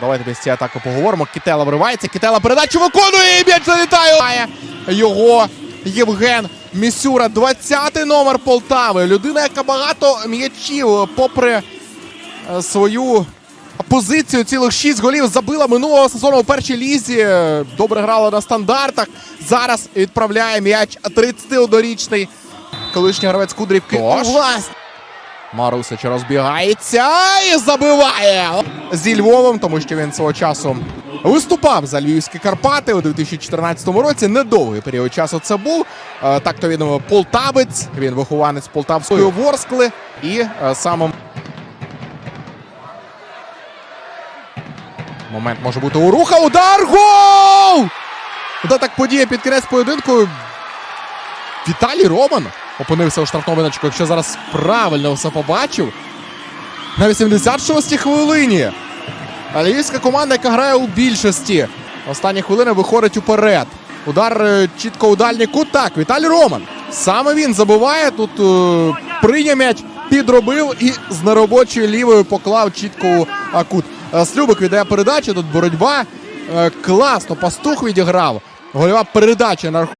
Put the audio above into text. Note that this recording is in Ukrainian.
Давайте без цієї атаки поговоримо. Кітела вривається. Кітела передачу виконує. і М'яч залітає. Має Його Євген Місюра. 20-й номер Полтави. Людина, яка багато м'ячів, попри е, свою позицію, цілих 6 голів забила минулого сезону у першій лізі. Добре грала на стандартах. Зараз відправляє м'яч 31-річний колишній гравець Кудрівки. Власне. Марусич розбігається і забиває зі Львовом, тому що він свого часу виступав за львівські Карпати у 2014 році. Недовгий період часу це був. Е, Так то він полтавець. Він вихованець полтавської Ворскли. І е, самим момент може бути у руха. Удар! Гол! Та так подія під кінець поєдинку. Віталій Роман опинився у штрафному миночку, якщо зараз правильно все побачив. На 86-й хвилині. Львівська команда, яка грає у більшості. Останні хвилини виходить уперед. Удар е, чітко у дальній кут. Так, Віталій Роман. Саме він забиває. Тут е, прийняв підробив і з неробочою лівою поклав чітко у кут. Е, Слюбик віддає передачу. Тут боротьба. Е, класно. Пастух відіграв. Гольова передача на.